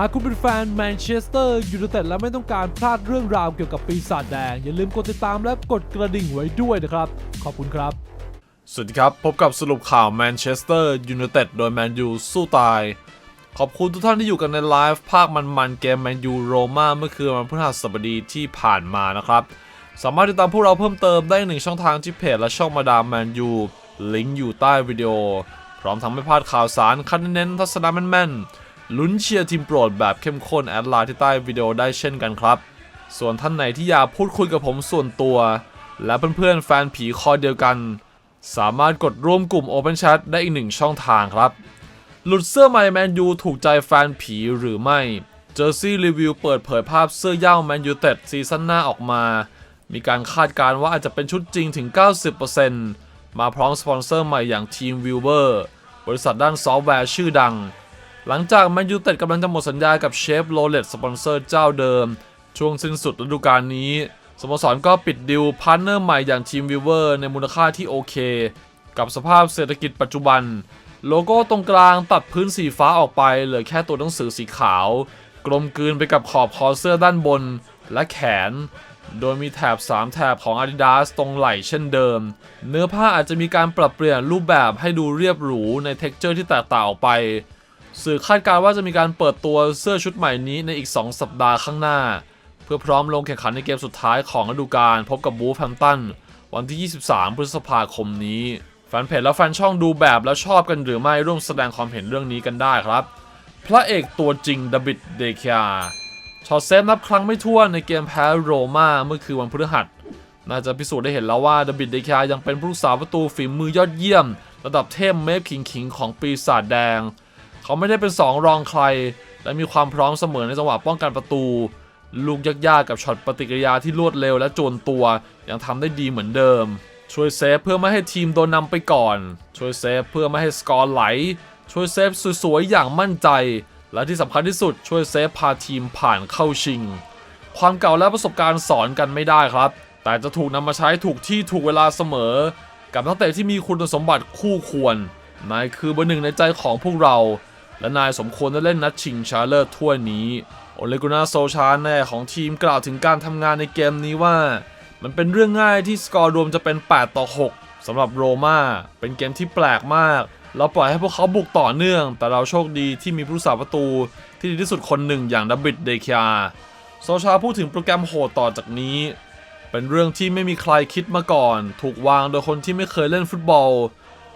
หากคุณเป็นแฟนแมนเชสเตอร์ยูไนเต็ดและไม่ต้องการพลาดเรื่องราวเกี่ยวกับปีศาจแดง อย่าลืมกดติดตามและกดกระดิ่งไว้ด้วยนะครับ ขอบคุณครับ สวัสดีครับ พบกับสรุปข่าวแมนเชสเตอร์ยูไนเต็ดโดยแมนยูสู้ตาย ขอบคุณทุกท่านที่อยู่กันในไลฟ์ภาคมันๆเกมแมนยูโรม่าเมื่อคืนวันพฤหัสบดีที่ผ่านมานะครับ สามารถติดตามพวกเราเพิ่มเติมได้หนึ่งช่องทางที่เพจและช่องมาดามแมนยูลิงก์อยู่ใต้วิดีโอ พร้อมทั้งไม่พลาดข่าวสารคัดเน้นทัศนะแม่นๆ ลุ้นเชียร์ทีมโปรดแบบเข้มข้นแอดไลน์ที่ใต้วิดีโอได้เช่นกันครับ ส่วนท่านไหนที่อยากพูดคุยกับผมส่วนตัว และเพื่อนๆแฟนผีคอเดียวกัน สามารถกดร่วมกลุ่ม Open Chat ได้อีกหนึ่งช่องทางครับ หลุดเสื้อใหม่แมนยูถูกใจแฟนผีหรือไม่เจอร์ซี่รีวิวเปิดเผยภาพเสื้อย่าแมนยูเต็ดซีซั่นหน้าออกมา มีการคาดการณ์ว่าอาจจะเป็นชุดจริงถึง 90%มาพร้อมสปอนเซอร์ใหม่อย่างทีมวิวเวอร์บริษัทด้านซอฟต์แวร์ชื่อดัง หลังจากแมนยูเต็ดกำลังจะหมดสัญญากับเชฟโรเลตสปอนเซอร์เจ้าเดิม ช่วงสิ้นสุดฤดูกาลนี้ สโมสรก็ปิดดิวพาร์ทเนอร์ใหม่อย่างทีมวิเวอร์ในมูลค่าที่โอเค กับสภาพเศรษฐกิจปัจจุบัน โลโก้ตรงกลางตัดพื้นสีฟ้าออกไป เหลือแค่ตัวหนังสือสีขาว กลมกลืนไปกับขอบคอเสื้อด้านบนและแขน โดยมีแถบ 3 แถบของ Adidas ตรงไหล่เช่นเดิม เนื้อผ้าอาจจะมีการปรับเปลี่ยนรูปแบบให้ดูเรียบหรูในเท็กเจอร์ที่แตกต่างออกไป สื่อคาดการณ์ว่าจะมีการเปิดตัวเสื้อชุดใหม่นี้ในอีก 2 สัปดาห์ข้างหน้า เพื่อพร้อมลงแข่งขันในเกมสุดท้ายของฤดูกาลพบกับบูฟแฮมตันวันที่ 23 พฤษภาคมนี้ แฟนเพจและแฟนช่องดูแบบแล้วชอบกันหรือไม่ร่วมแสดงความเห็นเรื่องนี้กันได้ครับ พระเอกตัวจริงดาบิดเดคียช็อตเซฟนับครั้งไม่ถ้วนในเกมแพ้โรม่าเมื่อคืนวันพฤหัส น่าจะพิสูจน์ได้เห็นแล้วว่าดาบิดเดคียยังเป็นผู้รักษาประตูฝีมือยอดเยี่ยม ระดับเทพเมฟขิงขิงของปีศาจแดง เขาไม่ได้เป็นสองรองใคร และมีความพร้อมเสมอในจังหวะป้องกันประตู ลูกยากๆกับช็อตปฏิกิริยาที่รวดเร็วและโจรตัว ยังทำได้ดีเหมือนเดิม ช่วยเซฟเพื่อไม่ให้ทีมโดนนำไปก่อน ช่วยเซฟเพื่อไม่ให้สกอร์ไหล ช่วยเซฟสวยๆอย่างมั่นใจ และที่สำคัญที่สุดช่วยเซฟพาทีมผ่านเข้าชิง ความเก่าและประสบการณ์สอนกันไม่ได้ครับ แต่จะถูกนำมาใช้ถูกที่ถูกเวลาเสมอ กับนักเตะที่มีคุณสมบัติคู่ควรนายคือเบอร์หนึ่งในใจของพวกเรา และนายสมควรได้เล่นนัดชิงชาเลอร์ถ้วยนี้โอเลกุนาโซชาแน่ของทีมกล่าวถึงการทำงานในเกมนี้ว่า มันเป็นเรื่องง่ายที่สกอร์รวมจะเป็น 8 ต่อ 6สำหรับโรม่าเป็นเกมที่แปลกมากเราปล่อยให้พวกเขาบุกต่อเนื่อง แต่เราโชคดีที่มีผู้รักษาประตู ที่ดีที่สุดคนหนึ่งอย่างดับบิดเดค a าโซชาพูดถึงโปรแกรมโหดต่อจากนี้ เป็นเรื่องที่ไม่มีใครคิดมาก่อน ถูกวางโดยคนที่ไม่เคยเล่นฟุตบอล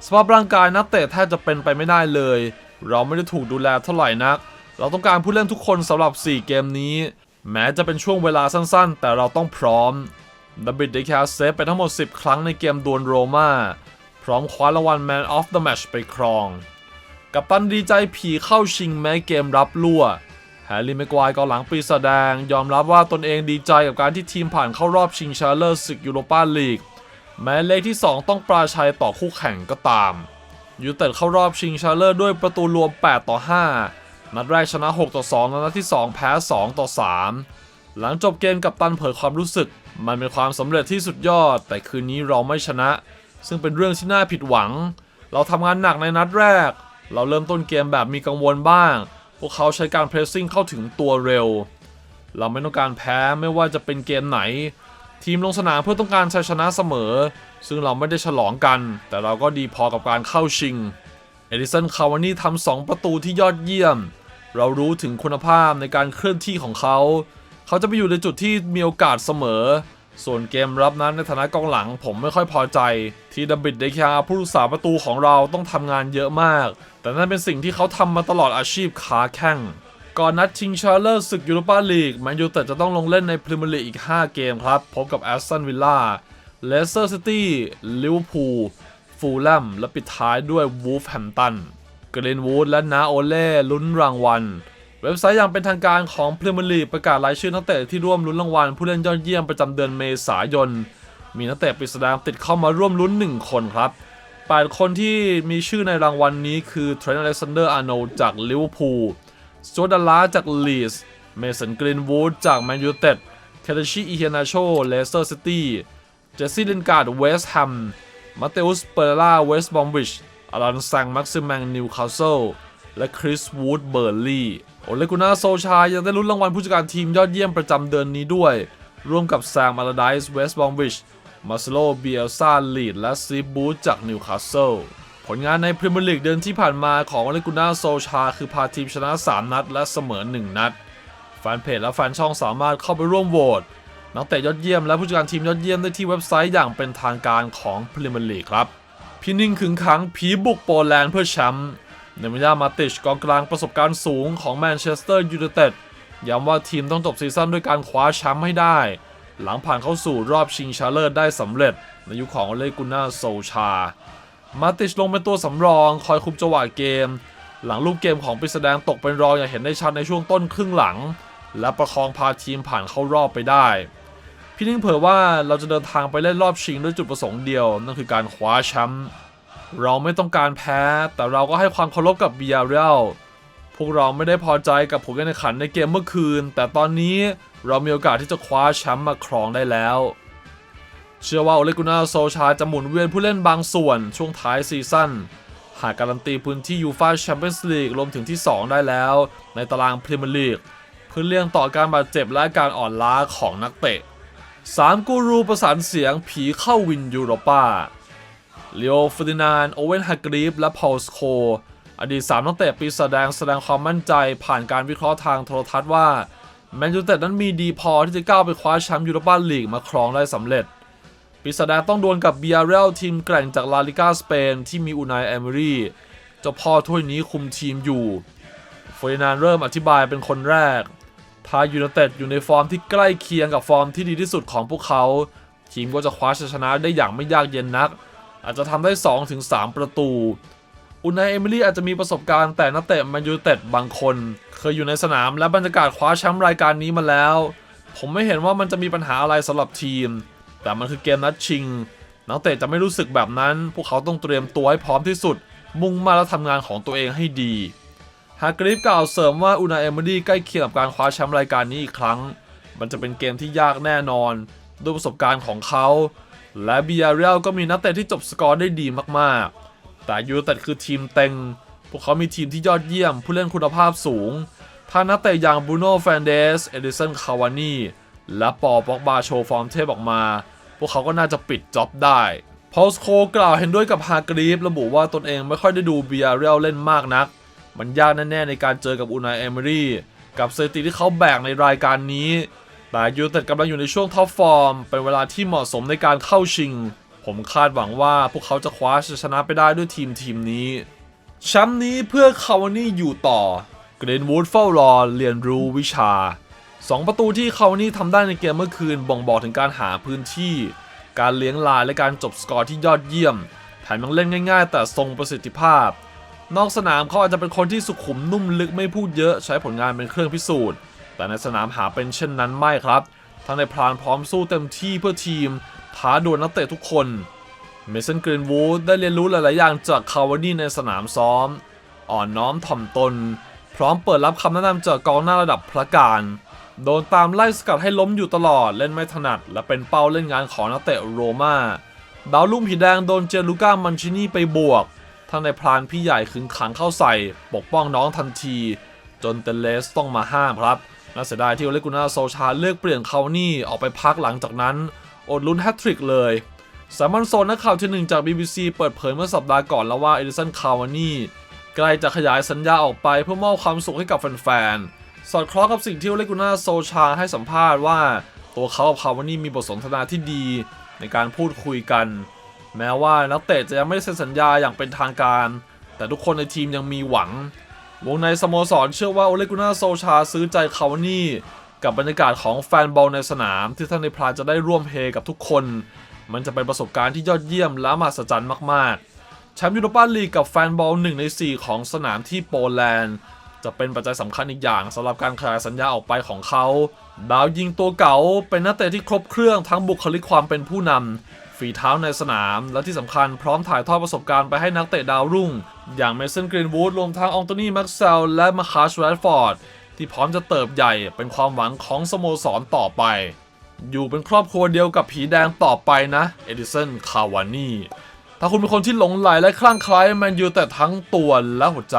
สภาพร่างกายนักเตะแทบจะเป็นไปไม่ได้เลย เราไม่ได้ถูกดูแลเท่าไหร่นัก เราต้องการผู้เล่นทุกคนสำหรับ 4 เกมนี้ แม้จะเป็นช่วงเวลาสั้นๆ แต่เราต้องพร้อมดับบิดเดคาเซฟไปทั้งหมด 10 ครั้งในเกมดวลโรม่าพร้อมคว้ารางวัล Man of the Match ไปครอง กับตันดีใจผีเข้าชิงแม้เกมรับลั่วแฮร์รี่แม็กควายกองหลังปีศาจแดง ยอมรับว่าตนเองดีใจกับการที่ทีมผ่านเข้ารอบชิงชาเลอร์ศึกยูโรปาลีก แม้เลขที่ 2 ต้องปราชัยต่อคู่แข่งก็ตาม ยูเต็ดเข้ารอบชิงชาเลอร์ด้วยประตูรวม 8 ต่อ 5 นัดแรกชนะ 6 ต่อ 2 และนัดที่ 2 แพ้ 2 ต่อ 3 หลังจบเกมกับตันเผยความรู้สึก มันเป็นความสำเร็จที่สุดยอด แต่คืนนี้เราไม่ชนะ ซึ่งเป็นเรื่องที่น่าผิดหวัง เราทำงานหนักในนัดแรก เราเริ่มต้นเกมแบบมีกังวลบ้าง พวกเขาใช้การเพรสซิ่งเข้าถึงตัวเร็ว เราไม่ต้องการแพ้ไม่ว่าจะเป็นเกมไหน ทีมลงสนามเพื่อต้องการชัยชนะเสมอ ซึ่งเราไม่ได้ฉลองกัน แต่เราก็ดีพอกับการเข้าชิง เอดิสัน คาวานี่ทำสองประตูที่ยอดเยี่ยม เรารู้ถึงคุณภาพในการเคลื่อนที่ของเขา เขาจะไปอยู่ในจุดที่มีโอกาสเสมอ ส่วนเกมรับนั้นในฐานะกองหลังผมไม่ค่อยพอใจ ที่ดับบิดเดคาผู้รักษาประตูของเราต้องทำงานเยอะมาก แต่นั่นเป็นสิ่งที่เขาทำมาตลอดอาชีพขาแข้ง ก่อนนัดชิงชาเลอร์ศึกยูโรปาลีกแมนยูเต็ดจะต้องลงเล่นในพรีเมียร์ลีกอีก 5 เกมครับ พบกับแอสตันวิลล่าเลสเตอร์ซิตี้ลิเวอร์พูลฟูลแลมและปิดท้ายด้วยวูฟแฮมตันเกรนวูดและนาโอเล่ลุ้นรางวัล เว็บไซต์อย่างเป็นทางการของพรีเมียร์ลีกประกาศรายชื่อนักเตะที่ร่วมลุ้นรางวัลผู้เล่นยอดเยี่ยมประจำเดือนเมษายน มีนักเตะปริศนาติดเข้ามาร่วมลุ้น 1 คนครับ8คนที่มีชื่อในรางวัลนี้คือเทรนต์อเล็กซานเดอร์อาร์โนจากลิเวอร์พูล สจวดัลาจากลีสเมสันกรีนวูดจากแมนยูเต็ดเคเดชิอิเฮนาโชเลสเตอร์ซิตี้เจสซี่ลินการ์ดเวสต์แฮมมาเตอุสเปเรล่าเวสต์บอมวิชอลันซังแม็กซิแมงนิวคาสเซิลและคริสวูดเบอร์ลีย์โอเลกุน่าโซชายังได้ลุ้นรางวัลผู้จัดการทีมยอดเยี่ยมประจำเดือนนี้ด้วย ร่วมกับแซมอาราไดส์เวสต์บอมวิชมาสโลเบียลซาลีดและซีบูธจากนิวคาสเซิล ผลงานในพรีเมียร์ลีกเดือนที่ผ่านมาของอเลกุน่าโซชา คือพาทีมชนะ 3 นัด และเสมอ 1 นัด แฟนเพจและแฟนช่องสามารถเข้าไปร่วมโหวตนักเตะยอดเยี่ยมและผู้จัดการทีมยอดเยี่ยมได้ที่เว็บไซต์อย่างเป็นทางการของพรีเมียร์ลีกครับพี่นิ่งขึงขังผีบุกโปแลนด์เพื่อแชมป์เนมิยามาติชกองกลางประสบการณ์สูงของแมนเชสเตอร์ยูไนเต็ดย้ำว่าทีมต้องจบซีซั่นด้วยการคว้าแชมป์ให้ได้ หลังผ่านเข้าสู่รอบชิงชนะเลิศได้สำเร็จ ในยุคของอเลกุน่าโซชา มาติชลงเป็นตัวสำรอง คอยคุมจังหวะเกม หลังลูกเกมของปิสแดงตกเป็นรองอย่างเห็นได้ชัดในช่วงต้นครึ่งหลัง และประคองพาทีมผ่านเข้ารอบไปได้ พี่นิ่งเผยว่าเราจะเดินทางไปเล่นรอบชิงด้วยจุดประสงค์เดียว นั่นคือการคว้าแชมป์เราไม่ต้องการแพ้ แต่เราก็ให้ความเคารพกับเบียร์เรลพวกเราไม่ได้พอใจกับผลการแข่งขันในเกมเมื่อคืน แต่ตอนนี้เรามีโอกาสที่จะคว้าแชมป์มาครองได้แล้ว เชื่อว่าโอเลกุนาโซชาจะหมุนเวียนผู้เล่นบางส่วนช่วงท้ายซีซั่นหากการันตีพื้นที่ยูฟาแชมเปี้ยนส์ลีกรวมถึงที่ 2 ได้แล้ว ในตารางพรีเมียร์ลีกเพื่อเลี่ยงต่อการบาดเจ็บและการอ่อนล้าของนักเตะ 3 กูรูประสานเสียงผีเข้าวินยูโรปาเลโอฟ e ดินานโอเวนฮักรีฟและพอลสโค อดีต 3 นักเตะปีศาจแดงแสดงความมั่นใจผ่านการวิเคราะห์ทางโทรทัศน์ว่าแมนยูเต็ดนั้นมีดีพอที่จะก้าวไปคว้าแชมป์ยูโรปาลีกมาครองได้สำเร็จ ปีศาจแดงต้องดวลกับเบียเรลทีมแกร่งจากลาลิกาสเปนที่มีอูนายเอมรีเจ้าพ่อถ้วยนี้คุมทีมอยู่เฟอร์นานเริ่มอธิบายเป็นคนแรกถ้ายูไนเต็ดอยู่ในฟอร์มที่ใกล้เคียงกับฟอร์มที่ดีที่สุดของพวกเขา ทีมก็จะคว้าชัยชนะได้อย่างไม่ยากเย็นนัก อาจจะทำได้ 2-3 ประตูอูนายเอมิลี่อาจจะมีประสบการณ์แต่นักเตะแมนยูเต็ดบางคน เคยอยู่ในสนามและบรรยากาศคว้าแชมป์รายการนี้มาแล้ว ผมไม่เห็นว่ามันจะมีปัญหาอะไรสำหรับทีม แต่มันคือเกมนัดชิง นักเตะจะไม่รู้สึกแบบนั้น พวกเขาต้องเตรียมตัวให้พร้อมที่สุด มุ่งมาและทำงานของตัวเองให้ดี ฮากริฟกล่าวเสริมว่าอูนาเอม r รีใกล้เคียงกับการคว้าแชมป์รายการนี้อีกครั้ง มันจะเป็นเกมที่ยากแน่นอนด้วยประสบการณ์ของเขา และบียาเรียลก็มีนักเตะที่จบสกอร์ได้ดีมากๆ แต่ยูไนเต็ดคือทีมเต็ง พวกเขามีทีมที่ยอดเยี่ยม ผู้เล่นคุณภาพสูง ถ้านักเตะอย่างบูโน่แฟนเดส เอดิสัน คาวานี และปอป็อกบาโชว์ฟอร์มเทพออกมา วกเขาก็น่าจะปิดจ็อบได้พอลสโคกล่าวเห็นด้วยกับฮากรีฟระบุว่าตนเองไม่ค่อยได้ดูเบียร์เรลเล่นมากนัก มันยากแน่ๆในการเจอกับอูนายเอมรี่กับสถิติที่เขาแบกในรายการนี้ แต่ยูเต็ดกำลังอยู่ในช่วงท็อปฟอร์ม เป็นเวลาที่เหมาะสมในการเข้าชิง ผมคาดหวังว่าพวกเขาจะคว้าชัยชนะไปได้ด้วยทีมทีมนี้แชมป์นี้เพื่อคาวานี่อยู่ต่อเกรนวูดเฝ้ารอเรียนรู้วิชา 2 ประตูที่คาวานี่ทำได้ในเกมเมื่อคืนบ่งบอกถึงการหาพื้นที่ การเลี้ยงลายและการจบสกอร์ที่ยอดเยี่ยมแถมยังเล่นง่ายๆ แต่ทรงประสิทธิภาพ นอกสนามเขาอาจจะเป็นคนที่สุขุมนุ่มลึกไม่พูดเยอะใช้ผลงานเป็นเครื่องพิสูจน์ แต่ในสนามหาเป็นเช่นนั้นไม่ครับทั้งในพรานพร้อมสู้เต็มที่เพื่อทีมท้าดวลนักเตะทุกคนเมสันกรีนวูดได้เรียนรู้หลาย ๆ อย่างจากคาวานี่ในสนามซ้อม อ่อนน้อมถ่อมตน พร้อมเปิดรับคำแนะนำจากกองหน้าระดับพระการ โดนตามไล่สกัดให้ล้มอยู่ตลอดเล่นไม่ถนัด และเป็นเป้าเล่นงานของนักเตะโรมาดาวลุ่มผีแดงโดนเจลูก้ามันชินี่ไปบวกทั้งในพรานพี่ใหญ่ขึงขังเข้าใส่ ปกป้องน้องทันที จนเตเลสต้องมาห้ามครับน่าเสียดายที่โอเลกุน่าโซชาเลือกเปลี่ยนเขานี่ออกไปพักหลังจากนั้นอดลุ้นแฮตทริกเลยสามัญโซนนักข่าวที่หนึ่งจาก BBC เปิดเผยเมื่อสัปดาห์ก่อนแล้วว่าเอดิสันคาวานี่ใกล้จะขยายสัญญาออกไปเพื่อมอบความสุขให้กับแฟนๆ สอดคล้องกับสิ่งที่โอเลกุน่าโซชาให้สัมภาษณ์ว่า ตัวเขากับคาวานี่มีบทสนทนาที่ดี ในการพูดคุยกัน แม้ว่านักเตะจะยังไม่ได้เซ็นสัญญาอย่างเป็นทางการ แต่ทุกคนในทีมยังมีหวัง วงในสโมสรเชื่อว่าโอเลกุน่าโซชาซื้อใจคาวานี่กับบรรยากาศของแฟนบอลในสนาม ที่ท่านในพลาจะได้ร่วมเฮกับทุกคน มันจะเป็นประสบการณ์ที่ยอดเยี่ยมและมหัศจรรย์มากๆแชมป์ยูโรปาลีกกับแฟนบอล1ใน 4 ของสนามที่โปแลนด์ จะเป็นปัจจัยสำคัญอีกอย่างสำหรับการขยายสัญญาออกไปของเขา ดาวยิงตัวเก่าเป็นนักเตะที่ครบเครื่องทั้งบุคลิกความเป็นผู้นำฝีเท้าในสนาม และที่สำคัญพร้อมถ่ายทอดประสบการณ์ไปให้นักเตะดาวรุ่ง อย่างเมสันกรีนวูดรวมทั้งอองโตนีแม็กเซลและมาคาชแรดฟอร์ดที่พร้อมจะเติบใหญ่เป็นความหวังของสโมสรต่อไป อยู่เป็นครอบครัวเดียวกับผีแดงต่อไปนะเอดิสันคาวานี่ถ้าคุณเป็นคนที่หลงไหลและคลั่งไคล้แมนยูแต่ทั้งตัวและหัวใจ